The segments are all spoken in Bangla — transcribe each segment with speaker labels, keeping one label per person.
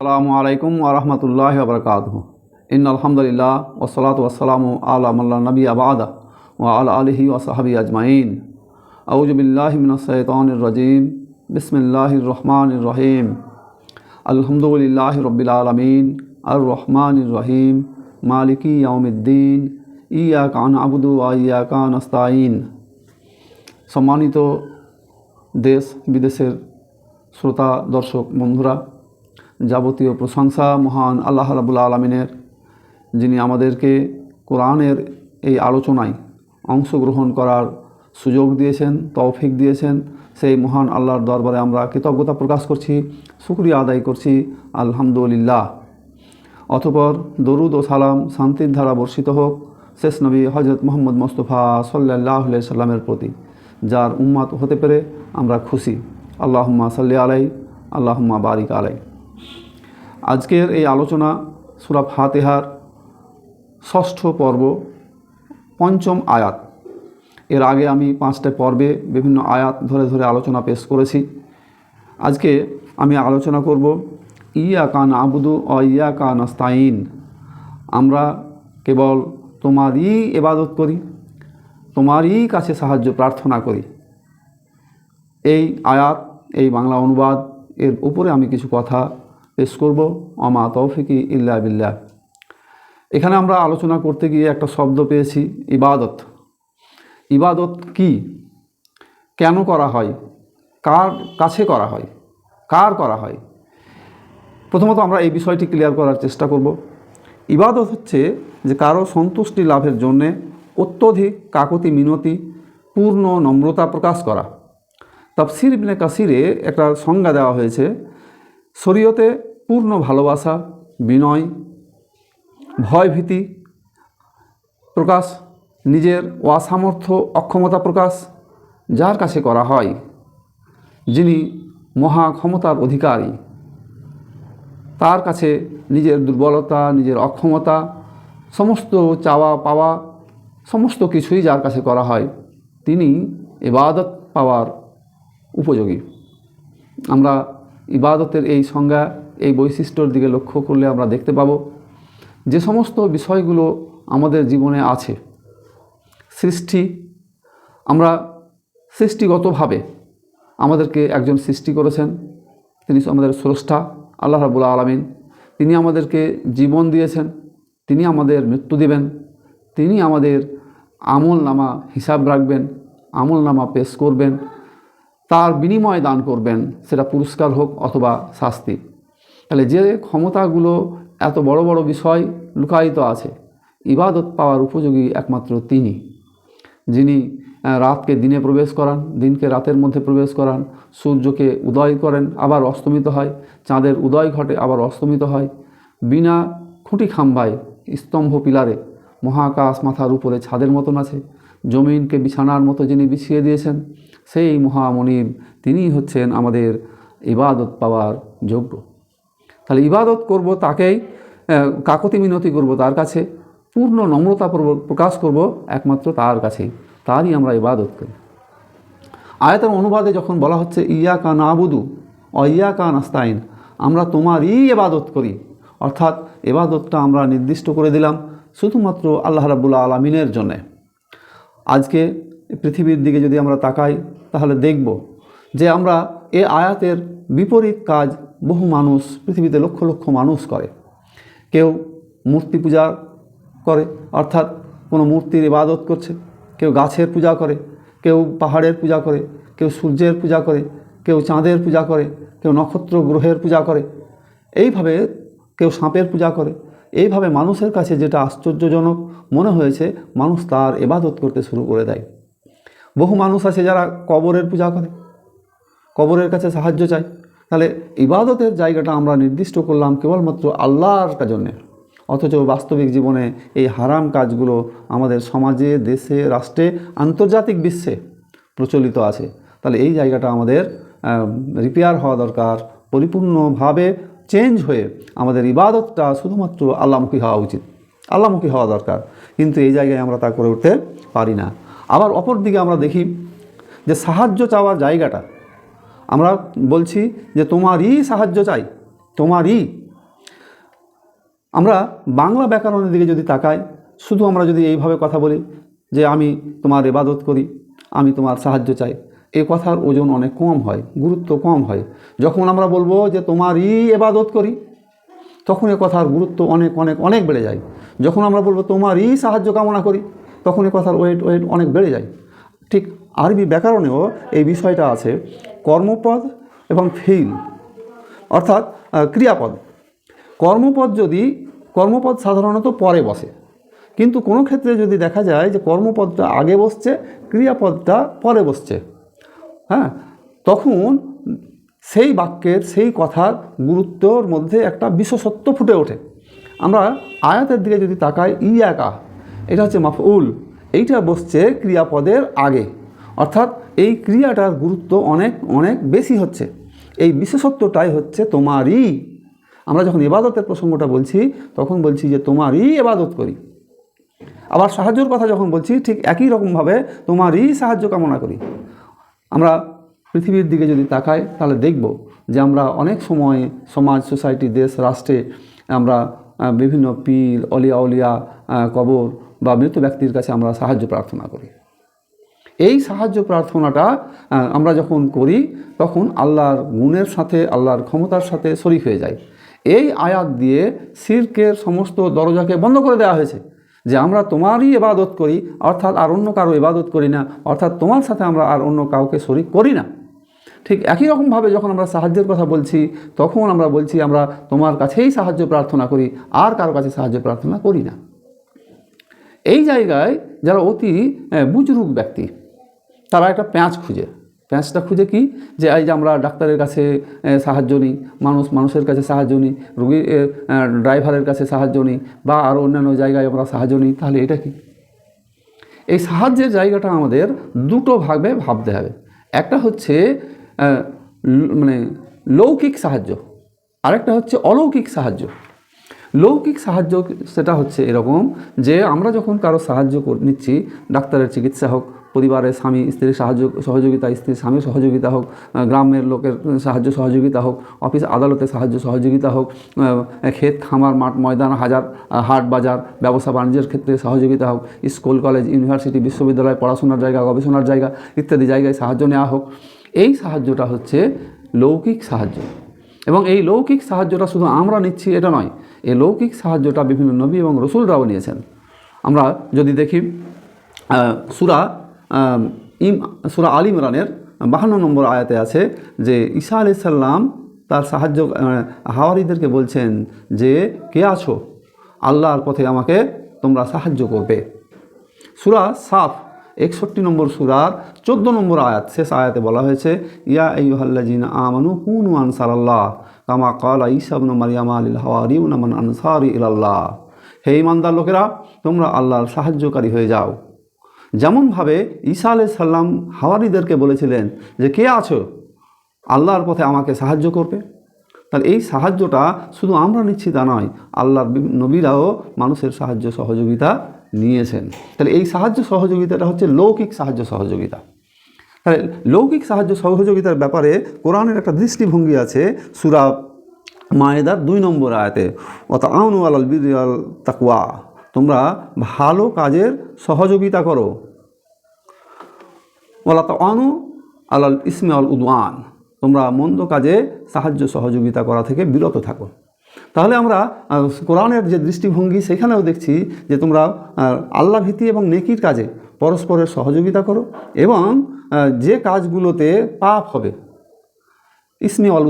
Speaker 1: আসসালামু আলাইকুম ওরহমতুল্লাহ বরকাত ইন আলহামদুলিল্লাহ ওসলাত ওসালাম আল্লাহ নবী আবাদা ও আল আলহি ওসাহাবি আজমাইন। আউজবিল্লাহমিনসৈতানরজিম বিসমিল্লাহ রহমান রহিম। আলহামদুলিল্লাহ রবিল আলমিন। আর রহমান রহিম। মালিকি ইয়াউমিদ্দিন। ইয়া কান আবুদু ইয়া কান আস্তাইন সম্মানিত দেশ বিদেশের শ্রোতা, দর্শক, বন্ধুরা যাবতীয় প্রশংসা মহান আল্লাহ রাবুল আলমিনের, যিনি আমাদেরকে কোরআনের এই আলোচনায় অংশগ্রহণ করার সুযোগ দিয়েছেন, তৌফিক দিয়েছেন। সেই মহান আল্লাহর দরবারে আমরা কৃতজ্ঞতা প্রকাশ করছি, শুক্রিয়া আদায় করছি। আলহামদুলিল্লাহ। অতপর দরুদ ও সালাম শান্তির ধারা বর্ষিত হোক, শেষ নবী হজরত মোহাম্মদ মোস্তফা সাল্লাহ সাল্লামের প্রতি, যার উম্মাত হতে পেরে আমরা খুশি। আল্লাহম্মা সাল্লি আলাই আল্লাহম্মা বারিক আলাই আজকের এই আলোচনা সুরা ফাতেহার ষষ্ঠ পর্ব, পঞ্চম আয়াত। এর আগে আমি পাঁচটা পর্বে বিভিন্ন আয়াত ধরে ধরে আলোচনা পেশ করেছি। আজকে আমি আলোচনা করব ইয়া কান আবুদু অ ইয়া কান আস্তাইন আমরা কেবল তোমারই এবাদত করি, তোমারই কাছে সাহায্য প্রার্থনা করি। এই আয়াত, এই বাংলা অনুবাদ, এর উপরে আমি কিছু কথা পেশ করব অমা তৌফিকি ইল্লা বিল্লাহ। এখানে আমরা আলোচনা করতে গিয়ে একটা শব্দ পেয়েছি, ইবাদত। ইবাদত কি? কেন করা হয়? কার কাছে করা হয়? কার করা হয়? প্রথমত আমরা এই বিষয়টি ক্লিয়ার করার চেষ্টা করব। ইবাদত হচ্ছে যে কারও সন্তুষ্টি লাভের জন্যে অত্যধিক কাকতি মিনতি, পূর্ণ নম্রতা প্রকাশ করা। তাফসির ইবনে কাসিরে একটা সংজ্ঞা দেওয়া হয়েছে, শরীয়তে পূর্ণ ভালোবাসা, বিনয়, ভয়ভীতি প্রকাশ, নিজের অসামর্থ্য, অক্ষমতা প্রকাশ যার কাছে করা হয়, যিনি মহা ক্ষমতার অধিকারী। তার কাছে নিজের দুর্বলতা, নিজের অক্ষমতা, সমস্ত চাওয়া পাওয়া, সমস্ত কিছুই যার কাছে করা হয়, তিনি ইবাদত পাওয়ার উপযোগী। আমরা ইবাদতের এই সংজ্ঞা এই বৈশিষ্ট্যর দিকে লক্ষ্য করলে আমরা দেখতে পাব যে সমস্ত বিষয়গুলো আমাদের জীবনে আছে। সৃষ্টি, আমরা সৃষ্টিগতভাবে আমাদেরকে একজন সৃষ্টি করেছেন। তিনি আমাদের স্রষ্টা, আল্লাহ রাবুল্লা আলমিন। তিনি আমাদেরকে জীবন দিয়েছেন, তিনি আমাদের মৃত্যু দেবেন, তিনি আমাদের আমল নামা হিসাব রাখবেন, আমল নামা পেশ করবেন, তার বিনিময় দান করবেন, সেটা পুরস্কার হোক অথবা শাস্তি। তাহলে যে ক্ষমতাগুলো এত বড় বড় বিষয় লুকায়িত আছে, ইবাদত পাওয়ার উপযোগী একমাত্র তিনি। যিনি রাতকে দিনে প্রবেশ করান, দিনকে রাতের মধ্যে প্রবেশ করান, সূর্যকে উদয় করেন, আবার অস্তমিত হয়, চাঁদের উদয় ঘটে, আবার অস্তমিত হয়, বিনা খুঁটি খাম্বায় স্তম্ভ পিলারে মহাকাশ মাথার উপরে ছাদের মতন আছে, জমিনকে বিছানার মতো যিনি বিছিয়ে দিয়েছেন, সেই মহামনিব তিনিই হচ্ছেন আমাদের ইবাদত পাওয়ার যোগ্য। তাহলে ইবাদত করব, তাকেই কাকতি মিনতি করব তার কাছে, পূর্ণ নম্রতা প্রকাশ করব একমাত্র তার কাছেই, তারই আমরা ইবাদত করি। আয়তের অনুবাদে যখন বলা হচ্ছে ইয়া কান আবুদু অ ইয়া কান আস্তাইন আমরা তোমারই এবাদত করি। অর্থাৎ এবাদতটা আমরা নির্দিষ্ট করে দিলাম শুধুমাত্র আল্লাহ রাবুল্লা আলমিনের জন্যে। আজকে পৃথিবীর দিকে যদি আমরা তাকাই, তাহলে দেখব যে আমরা এ আয়াতের বিপরীত কাজ বহু মানুষ, পৃথিবীতে লক্ষ লক্ষ মানুষ করে। কেউ মূর্তি পূজা করে, অর্থাৎ কোনো মূর্তির ইবাদত করছে। কেউ গাছের পূজা করে, কেউ পাহাড়ের পূজা করে, কেউ সূর্যের পূজা করে, কেউ চাঁদের পূজা করে, কেউ নক্ষত্র গ্রহের পূজা করে। এইভাবে কেউ সাপের পূজা করে। এইভাবে মানুষের কাছে যেটা আশ্চর্যজনক মনে হয়েছে, মানুষ তার এবাদত করতে শুরু করে দেয়। বহু মানুষ আছে যারা কবরের পূজা করে। কবরের কাছে সাহায্য চায়। তাহলে ইবাদতের জায়গাটা আমরা নির্দিষ্ট করলাম কেবলমাত্র আল্লাহর জন্যে। অথচ বাস্তবিক জীবনে এই হারাম কাজগুলো আমাদের সমাজে, দেশে, রাষ্ট্রে, আন্তর্জাতিক বিশ্বে প্রচলিত আছে। তাহলে এই জায়গাটা আমাদের রিপেয়ার হওয়া দরকার, পরিপূর্ণভাবে চেঞ্জ হয়ে আমাদের ইবাদতটা শুধুমাত্র আল্লামুখী হওয়া উচিত। আল্লামুখী হওয়া দরকার। কিন্তু এই জায়গায় আমরা তা করে উঠতে পারি না। আবার অপর দিকে আমরা দেখি যে সাহায্য চাওয়ার জায়গাটা আমরা বলছি যে তোমারই সাহায্য চাই, তোমারই। আমরা বাংলা ব্যাকরণের দিকে যদি তাকাই, শুধু আমরা যদি এইভাবে কথা বলি যে আমি তোমার এবাদত করি, আমি তোমার সাহায্য চাই, এ কথার ওজন অনেক কম হয়, গুরুত্ব কম হয়। যখন আমরা বলব যে তোমারই এবাদত করি, তখন এ কথার গুরুত্ব অনেক অনেক অনেক বেড়ে যায়। যখন আমরা বলব তোমারই সাহায্য কামনা করি, তখন এ কথার ওয়েট ওয়েট অনেক বেড়ে যায়। ঠিক আরবি ব্যাকরণেও এই বিষয়টা আছে, কর্মপদ এবং ফেইল, অর্থাৎ ক্রিয়াপদ। কর্মপদ যদি, কর্মপদ সাধারণত পরে বসে, কিন্তু কোনো ক্ষেত্রে যদি দেখা যায় যে কর্মপদটা আগে বসছে, ক্রিয়াপদটা পরে বসছে হ্যাঁ তখন সেই বাক্যের, সেই কথার গুরুত্বর মধ্যে একটা বিশেষত্ব ফুটে ওঠে। আমরা আয়াতের দিকে যদি তাকাই, ইয়াকা, এটা হচ্ছে মাফউল, এইটা বসছে ক্রিয়াপদের আগে। অর্থাৎ এই ক্রিয়াটার গুরুত্ব অনেক অনেক বেশি হচ্ছে। এই বিশেষত্বটাই হচ্ছে তোমারই। আমরা যখন এবাদতের প্রসঙ্গটা বলছি, তখন বলছি যে তোমারই এবাদত করি। আবার সাহায্যর কথা যখন বলছি, ঠিক একই রকমভাবে তোমারই সাহায্য কামনা করি। আমরা পৃথিবীর দিকে যদি তাকাই, তাহলে দেখব যে আমরা অনেক সময় সমাজ, সোসাইটি, দেশ, রাষ্ট্রে আমরা বিভিন্ন পীর অলিয়া অলিয়া কবর বা মৃত ব্যক্তির কাছে আমরা সাহায্য প্রার্থনা করি। এই সাহায্য প্রার্থনাটা আমরা যখন করি তখন আল্লাহর গুণের সাথে আল্লাহর ক্ষমতার সাথে শরিক হয়ে যায়। এই আয়াত দিয়ে সিরকের সমস্ত দরজাকে বন্ধ করে দেওয়া হয়েছে যে আমরা তোমারই এবাদত করি অর্থাৎ আর অন্য কারও এবাদত করি না অর্থাৎ তোমার সাথে আমরা আর অন্য কাউকে শরিক করি না। ঠিক একই রকমভাবে যখন আমরা সাহায্যের কথা বলছি তখন আমরা বলছি আমরা তোমার কাছেই সাহায্য প্রার্থনা করি আর কারও কাছে সাহায্য প্রার্থনা করি না। এই জায়গায় যারা অতি আহ, বুজরুক ব্যক্তি তারা একটা প্যাঁচ খুঁজে। প্যাঁচটা খুঁজে কি? যে এই যে আমরা ডাক্তারের কাছে সাহায্য নিই, মানুষ, মানুষের কাছে সাহায্য নিই, রুগী ড্রাইভারের কাছে সাহায্য নিই, বা আরও অন্যান্য জায়গায় আমরা সাহায্য নিই, তাহলে এটা কি? এই সাহায্যের জায়গাটা আমাদের দুটো ভাবে ভাবতে হবে। একটা হচ্ছে মানে লৌকিক সাহায্য, আরেকটা হচ্ছে অলৌকিক সাহায্য। লৌকিক সাহায্য সেটা হচ্ছে এরকম যে আমরা যখন কারও সাহায্য নিচ্ছি, ডাক্তারের চিকিৎসা হোক, পরিবারের স্বামী, স্ত্রীর সাহায্য, সহযোগিতা, স্ত্রীর স্বামীর সহযোগিতা হোক গ্রামের লোকের সাহায্য সহযোগিতা হোক, অফিস আদালতে সাহায্য সহযোগিতা হোক ক্ষেত, খামার, মাঠ, ময়দান, হাজার হাট, বাজার, ব্যবসা, বাণিজ্যের ক্ষেত্রে সহযোগিতা হোক, স্কুল, কলেজ, ইউনিভার্সিটি, বিশ্ববিদ্যালয়, পড়াশোনার জায়গা, গবেষণার জায়গা ইত্যাদি জায়গায় সাহায্য নেওয়া হোক। এই সাহায্যটা হচ্ছে লৌকিক সাহায্য। এবং এই লৌকিক সাহায্যটা শুধু আমরা নিচ্ছি, এটা নয়। এই লৌকিক সাহায্যটা বিভিন্ন নবী এবং রসুলরাও নিয়েছেন। আমরা যদি দেখি সুরা ইম, সুরা আল ইমরানের বাহান্ন নম্বর আয়াতে আছে যে, ঈসা আলাইসাল্লাম তার সাহায্য হাওয়ারিদেরকে বলছেন যে, কে আছো? আল্লাহর পথে আমাকে তোমরা সাহায্য করবে। সুরা সাফ একষট্টি নম্বর সুরার চোদ্দ নম্বর আয়াত, শেষ আয়াতে বলা হয়েছে, ইয়া আইহাল্লাজিন আমানু কুনু আনসার আল্লাহ কামা কালা ইসাবনু মারিয়ামা আলিল হাওয়ারিউন মান আনসারি ইলাল্লাহ। হে ইমানদার লোকেরা, তোমরা আল্লাহর সাহায্যকারী হয়ে যাও। যেমনভাবে ঈসা আলি সাল্লাম হাওয়ারিদেরকে বলেছিলেন যে, কে আছো? আল্লাহর পথে আমাকে সাহায্য করবে? তাহলে এই সাহায্যটা শুধু আমরা নিচ্ছি তা নয়, আল্লাহর নবীরাও মানুষের সাহায্য সহযোগিতা নিয়েছেন। তাহলে এই সাহায্য সহযোগিতাটা হচ্ছে লৌকিক সাহায্য সহযোগিতা। তাহলে লৌকিক সাহায্য সহযোগিতার ব্যাপারে কোরআনের একটা দৃষ্টিভঙ্গি আছে, সুরা মায়েদার দুই নম্বর আয়াতে অত আউনু আলাল বিরিয়াল তাকুয়া তোমরা ভালো কাজের সহযোগিতা করো ওলা তো আনু আলাল ইসমে আল উদওয়ান তোমরা মন্দ কাজে সাহায্য সহযোগিতা করা থেকে বিরত থাকো তাহলে আমরা কোরআনের যে দৃষ্টিভঙ্গি, সেখানেও দেখছি যে তোমরা আল্লাহ ভীতি এবং নেকির কাজে পরস্পরের সহযোগিতা করো এবং যে কাজগুলোতে পাপ হবে, ইসমি অল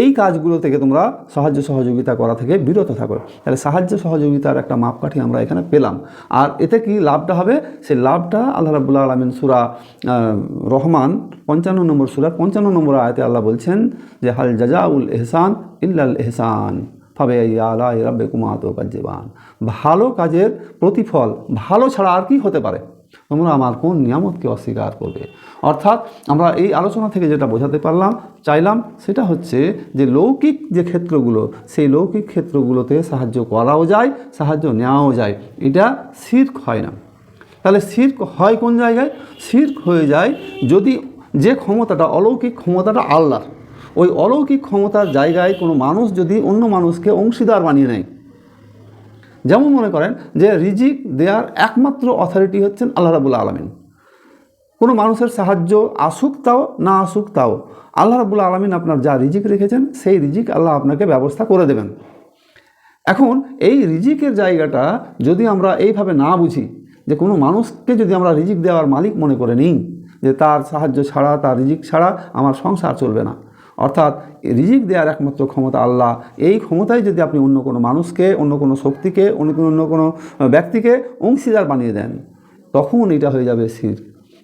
Speaker 1: এই কাজগুলো থেকে তোমরা সাহায্য সহযোগিতা করা থেকে বিরত থাকো। তাহলে সাহায্য সহযোগিতার একটা মাপকাঠি আমরা এখানে পেলাম। আর এতে কি লাভটা হবে? সেই লাভটা আল্লাহ রাবুল্লাহ আলমিন সুরা রহমান পঞ্চান্ন নম্বর সুরা, পঞ্চান্ন নম্বর আয়তে আল্লাহ বলছেন যে, হাল জাজাউল এহসান ইল্লাল এহসান ফাবে আলা রাব্বে কুমাত ভালো কাজের প্রতিফল ভালো ছাড়া আর কি হতে পারে? তোমরা আমার কোন নিয়ামতকে অস্বীকার করবে? অর্থাৎ আমরা এই আলোচনা থেকে যেটা বোঝাতে পারলাম, চাইলাম, সেটা হচ্ছে যে লৌকিক যে ক্ষেত্রগুলো, সেই লৌকিক ক্ষেত্রগুলোতে সাহায্য করাও যায়, সাহায্য নেওয়াও যায়। এটা শির্ক হয় না। তাহলে শির্ক হয় কোন জায়গায়? শির্ক হয়ে যায় যদি যে ক্ষমতাটা, অলৌকিক ক্ষমতাটা আল্লাহর, ওই অলৌকিক ক্ষমতার জায়গায় কোনো মানুষ যদি অন্য মানুষকে অংশীদার বানিয়ে নেয় যেমন মনে করেন যে রিজিক দেওয়ার একমাত্র অথরিটি হচ্ছেন আল্লাহ রাবুল্লা আলমিন। কোনো মানুষের সাহায্য আসুক তাও, না আসুক তাও, আল্লাহ রাবুল্লা আলমিন আপনার যা রিজিক রেখেছেন, সেই রিজিক আল্লাহ আপনাকে ব্যবস্থা করে দেবেন। এখন এই রিজিকের জায়গাটা যদি আমরা এইভাবে না বুঝি, যে কোনো মানুষকে যদি আমরা রিজিক দেওয়ার মালিক মনে করে নিই, যে তার সাহায্য ছাড়া, তার রিজিক ছাড়া আমার সংসার চলবে না অর্থাৎ রিজিক দেওয়ার একমাত্র ক্ষমতা আল্লাহ। এই ক্ষমতায় যদি আপনি অন্য কোনো মানুষকে, অন্য কোনো শক্তিকে, অন্য কোনো অন্য কোনো ব্যক্তিকে অংশীদার বানিয়ে দেন, তখন এটা হয়ে যাবে শির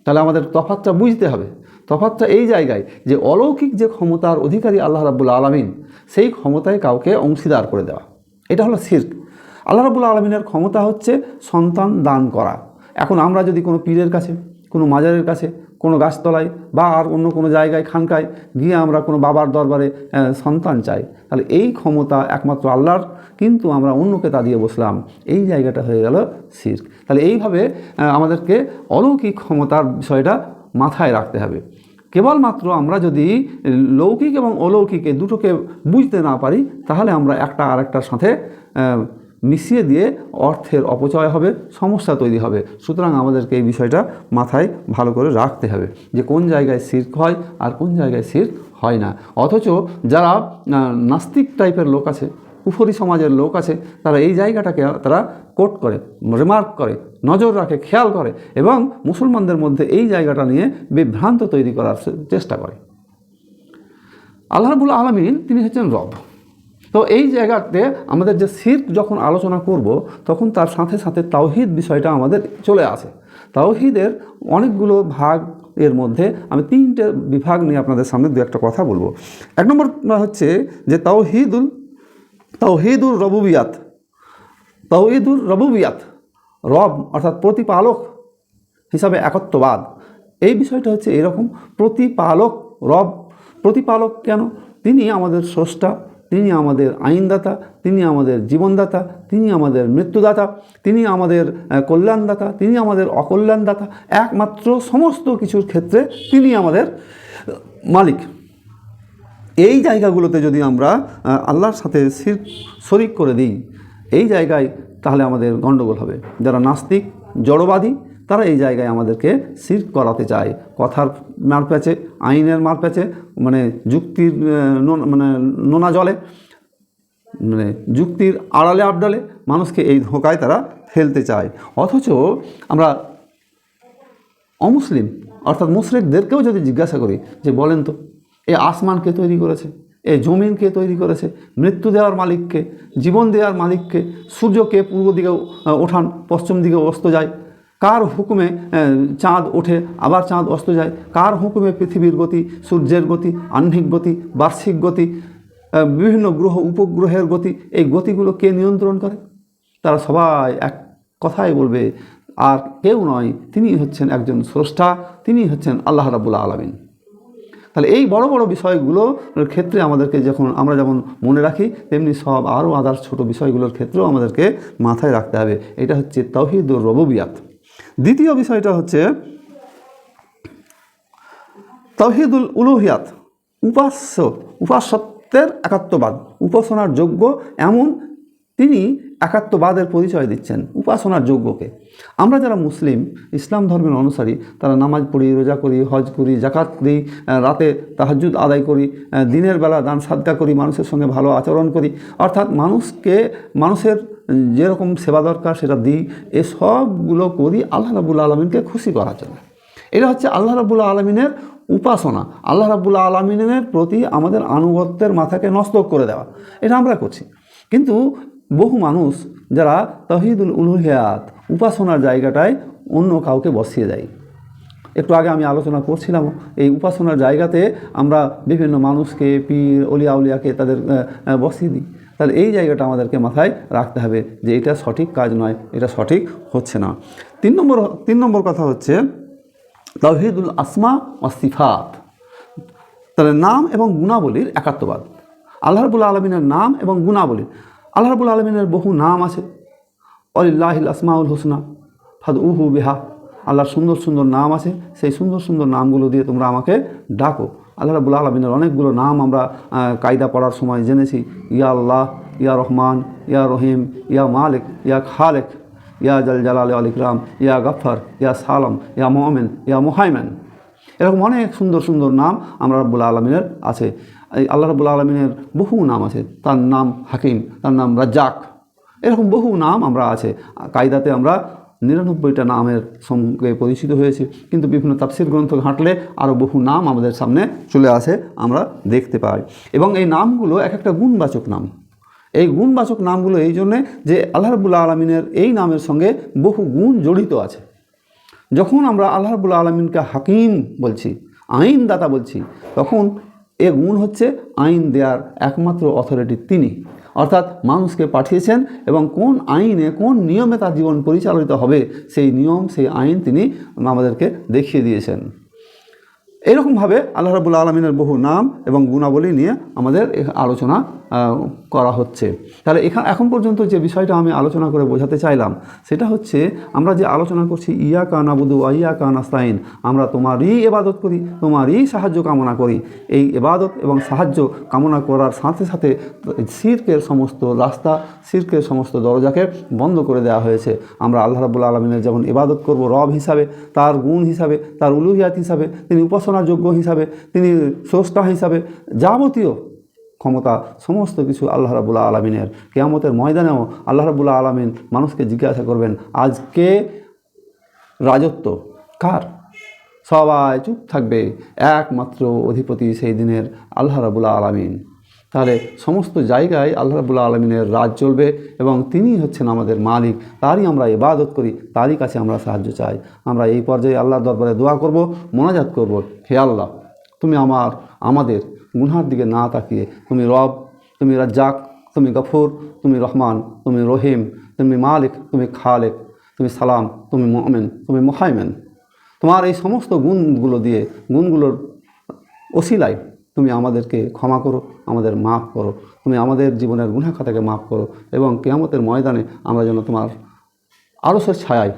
Speaker 1: তাহলে আমাদের তফাতটা বুঝতে হবে। তফাতটা এই জায়গায় যে অলৌকিক যে ক্ষমতার অধিকারী আল্লাহ রাবুল আলমিন, সেই ক্ষমতায় কাউকে অংশীদার করে দেওয়া। এটা হলো সির্ক আল্লাহ রাবুল আলমিনের ক্ষমতা হচ্ছে সন্তান দান করা। এখন আমরা যদি কোনো পীরের কাছে, কোনো মাজারের কাছে কোনো গাছতলায় বা আর অন্য কোনো জায়গায়, খানকায় গিয়ে আমরা কোনো বাবার দরবারে সন্তান চাই। তাহলে এই ক্ষমতা একমাত্র আল্লাহর, কিন্তু আমরা অন্যকে তা দিয়ে বসলাম। এই জায়গাটা হয়ে গেল সির্ক তাহলে এইভাবে আমাদেরকে অলৌকিক ক্ষমতার বিষয়টা মাথায় রাখতে হবে। কেবলমাত্র আমরা যদি লৌকিক এবং অলৌকিক দুটোকে বুঝতে না পারি, তাহলে আমরা একটা আরেকটার সাথে মিশিয়ে দিয়ে অর্থের অপচয় হবে, সমস্যা তৈরি হবে। সুতরাং আমাদেরকে এই বিষয়টা মাথায় ভালো করে রাখতে হবে যে কোন জায়গায় সির্ক হয় আর কোন জায়গায় সির্ক হয় না। অথচ যারা নাস্তিক টাইপের লোক আছে, কুফরি সমাজের লোক আছে, তারা এই জায়গাটাকে তারা কোট করে, রিমার্ক করে, নজর রাখে, খেয়াল করে এবং মুসলমানদের মধ্যে এই জায়গাটা নিয়ে বিভ্রান্ত তৈরি করার চেষ্টা করে। আল্লাহ রাবুল আলমিন তিনি হচ্ছেন রব। তো এই জায়গাতে আমাদের যে সির্ক যখন আলোচনা করব, তখন তার সাথে সাথে তাওহিদ বিষয়টা আমাদের চলে আসে। তাওহিদের অনেকগুলো ভাগ এর মধ্যে আমি তিনটে বিভাগ নিয়ে আপনাদের সামনে দু একটা কথা বলব। এক নম্বর হচ্ছে যে তাওহিদুল, তাওহিদুর রবুবিয়াত। তাওহিদুর রবুবিয়াত, রব অর্থাৎ প্রতিপালক হিসাবে একত্ববাদ। এই বিষয়টা হচ্ছে এরকম প্রতিপালক, রব প্রতিপালক কেন? তিনি আমাদের স্রষ্টা তিনি আমাদের আইনদাতা, তিনি আমাদের জীবনদাতা, তিনি আমাদের মৃত্যুদাতা, তিনি আমাদের কল্যাণদাতা, তিনি আমাদের অকল্যাণদাতা, একমাত্র সমস্ত কিছুর ক্ষেত্রে তিনি আমাদের মালিক। এই জায়গাগুলোতে যদি আমরা আল্লাহর সাথে শির শরিক করে দিই, এই জায়গায় তাহলে আমাদের গণ্ডগোল হবে। যারা নাস্তিক, জড়বাদী তারা এই জায়গায় আমাদেরকে সির করাতে চায়। কথার মার প্যাচে আইনের মার প্যাচে মানে যুক্তির মানে নোনা জলে মানে যুক্তির আড়ালে আবডালে মানুষকে এই ধোকায় তারা ফেলতে চায়। অথচ আমরা অমুসলিম, অর্থাৎ মুশরিকদেরকেও যদি জিজ্ঞাসা করি যে বলেন তো এই আসমান কে তৈরি করেছে? এই জমিন কে তৈরি করেছে? মৃত্যু দেওয়ার মালিককে, জীবন দেওয়ার মালিককে সূর্যকে পূর্ব দিকে ওঠান, পশ্চিম দিকে অস্ত যায় কার হুকুমে চাঁদ ওঠে, আবার চাঁদ অস্ত যায়? কার হুকুমে পৃথিবীর গতি, সূর্যের গতি, আহ্নিক গতি, বার্ষিক গতি বিভিন্ন গ্রহ, উপগ্রহের গতি, এই গতিগুলো কে নিয়ন্ত্রণ করে? তারা সবাই এক কথাই বলবে, আর কেউ নয়, তিনি হচ্ছেন একজন স্রষ্টা, তিনি হচ্ছেন আল্লাহ রাবুল আলমিন। তাহলে এই বড় বড় বিষয়গুলোর ক্ষেত্রে আমাদেরকে যখন, আমরা যেমন মনে রাখি, তেমনি সব আরও আদার্স ছোট বিষয়গুলোর ক্ষেত্রেও আমাদেরকে মাথায় রাখতে হবে। এটা হচ্ছে তহিদুর রববিয়াত। দ্বিতীয় বিষয়টা হচ্ছে তহিদুল উলুহিয়াত, উপাস্য উপাসত্বের একাত্মবাদ, উপাসনার যোগ্য এমন তিনি একাত্মবাদের পরিচয় দিচ্ছেন, উপাসনার যোগ্যকে। আমরা যারা মুসলিম, ইসলাম ধর্মের অনুসারী, তারা নামাজ পড়ি, রোজা করি, হজ করি জাকাত দিই রাতে তাহাজুদ আদায় করি দিনের বেলা দান সাদকা করি, মানুষের সঙ্গে ভালো আচরণ করি, অর্থাৎ মানুষকে, মানুষের যেরকম সেবা দরকার সেটা দিই, এ সবগুলো করি আল্লাহ রাবুল আলমিনকে খুশি করার জন্য। এটা হচ্ছে আল্লাহ রাবুল্লাহ আলমিনের উপাসনা। আল্লাহ রাবুল্লাহ আলমিনের প্রতি আমাদের আনুগত্যের মাথাকে নষ্ট করে দেওয়া। এটা আমরা করছি। কিন্তু বহু মানুষ যারা তহিদুল উলুহিয়াত, উপাসনার জায়গাটায় অন্য কাউকে বসিয়ে দেয়। একটু আগে আমি আলোচনা করছিলাম, এই উপাসনার জায়গাতে আমরা বিভিন্ন মানুষকে, পীর অলিয়া উলিয়াকে তাদের বসিয়ে দিই। তাহলে এই জায়গাটা আমাদেরকে মাথায় রাখতে হবে যে এটা সঠিক কাজ নয়, এটা সঠিক হচ্ছে না। তিন নম্বর তিন নম্বর কথা হচ্ছে তাওহিদুল আসমা ও সিফাত। তাহলে নাম এবং গুণাবলীর একাত্মবাদ। আল্লাহ আলমিনের নাম এবং গুণাবলী। আল্লাহ রবুল আলমিনের বহু নাম আছে। অলিল্লাহিল আসমাউল হোসনা ফাদ উহু বিহা। আল্লাহর সুন্দর সুন্দর নাম আছে। সেই সুন্দর সুন্দর নামগুলো দিয়ে তোমরা আমাকে ডাকো। আল্লাহ রাবুল আলমিনের অনেকগুলো নাম আমরা কায়দা পড়ার সময় জেনেছি। ইয়া আল্লাহ, ইয়া রহমান, ইয়া রহিম, ইয়া মালিক, ইয়া খালেক, ইয়া জাল জালাল আল ইয়া গফর ইয়া সালাম, ইয়া মোহামেন ইয়া মোহাইমেন। এরকম অনেক সুন্দর সুন্দর নাম আমরা রব্বুল আলমিনের আছে। এই আল্লাহ রব্বুল আলমিনের বহু নাম আছে। তার নাম হাকিম, তার নাম রাজ্জাক। এরকম বহু নাম আমরা আছে। কায়দাতে আমরা নিরানব্বইটা নামের সঙ্গে পরিচিত হয়েছি, কিন্তু বিভিন্ন তাফসির গ্রন্থ ঘাঁটলে আরও বহু নাম আমাদের সামনে চলে আসে, আমরা দেখতে পাই। এবং এই নামগুলো এক একটা গুণবাচক নাম। এই গুণবাচক নামগুলো এই জন্যে যে আল্লাহ রবুল্লা আলমিনের এই নামের সঙ্গে বহু গুণ জড়িত আছে। যখন আমরা আল্লাহ রবুল্লা আলমিনকে হাকিম বলছি, আইনদাতা বলছি, তখন এ গুণ হচ্ছে আইন দেওয়ার একমাত্র অথরিটি তিনি। অর্থাৎ মানুষকে পাঠিয়েছেন এবং কোন আইনে, কোন নিয়মে তার জীবন পরিচালিত হবে, সেই নিয়ম, সেই আইন তিনি আমাদেরকে দেখিয়ে দিয়েছেন। এরকমভাবে আল্লাহ রাবুল আলমিনের বহু নাম এবং গুণাবলী নিয়ে আমাদের আলোচনা করা হচ্ছে। তাহলে এখানে এখন পর্যন্ত যে বিষয়টা আমি আলোচনা করে বোঝাতে চাইলাম, সেটা হচ্ছে আমরা যে আলোচনা করছি ইয়া কান আবুদু ইয়া কান আস্তাইন আমরা তোমারই এবাদত করি, তোমারই সাহায্য কামনা করি। এই এবাদত এবং সাহায্য কামনা করার সাথে সাথে সিরকের সমস্ত রাস্তা, সিরকের সমস্ত দরজাকে বন্ধ করে দেওয়া হয়েছে। আমরা আল্লাহ রাবুল আলমিনের যেমন ইবাদত করব রব হিসাবে, তার গুণ হিসাবে, তার উলুহিয়াত হিসাবে, তিনি উপাসনাযোগ্য হিসাবে, তিনি স্রষ্টা হিসাবে, যাবতীয় ক্ষমতা, সমস্ত কিছু আল্লাহ রাবুল্লাহ আলমিনের। কেয়ামতের ময়দানেও আল্লাহ রাবুল্লাহ আলমিন মানুষকে জিজ্ঞাসা করবেন আজকে রাজত্ব? কার? সবাই চুপ থাকবে, একমাত্র অধিপতি সেই দিনের আল্লাহ রাবুল্লাহ আলমিন। তাহলে সমস্ত জায়গায় আল্লাহ রাবুল্লাহ আলমিনের রাজ চলবে এবং তিনি হচ্ছেন আমাদের মালিক। তারই আমরা ইবাদত করি, তারই কাছে আমরা সাহায্য চাই। আমরা এই পর্যায়ে আল্লাহর দরবারে দোয়া করব, মোনাজাত করব। হে আল্লাহ, তুমি আমার, আমাদের গুনহার দিকে না তাকিয়ে, তুমি রব, তুমি রাজ্জাক, তুমি গফুর, তুমি রহমান, তুমি রহিম, তুমি মালিক, তুমি খালেক, তুমি সালাম, তুমি মোমেন, তুমি মোহাইমেন। তোমার এই সমস্ত গুণগুলো দিয়ে, গুণগুলোর ওসিলায় তুমি আমাদেরকে ক্ষমা করো, আমাদের মাফ করো, তুমি আমাদের জীবনের গুণা খাতাকে মাফ করো এবং কেয়ামতের ময়দানে আমরা যেন তোমার আরসের ছায়ায়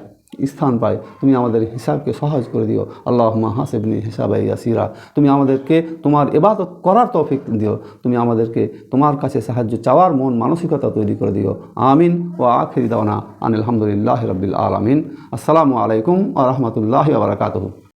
Speaker 1: স্থান পায়, তুমি আমাদের হিসাবকে সহজ করে দিও। আল্লাহ হাসেবনি হিসাবাই ইয়াসিরা। তুমি আমাদেরকে তোমার এবাদত করার তৌফিক দিও। তুমি আমাদেরকে তোমার কাছে সাহায্য চাওয়ার মন মানসিকতা তৈরি করে দিও। আমিন ও আখিরি দাওনা আনিল আলহামদুলিল্লাহ রবিল আলমিন। আসসালামু আলাইকুম আ রহমতুল্লাহ বারকাতহ।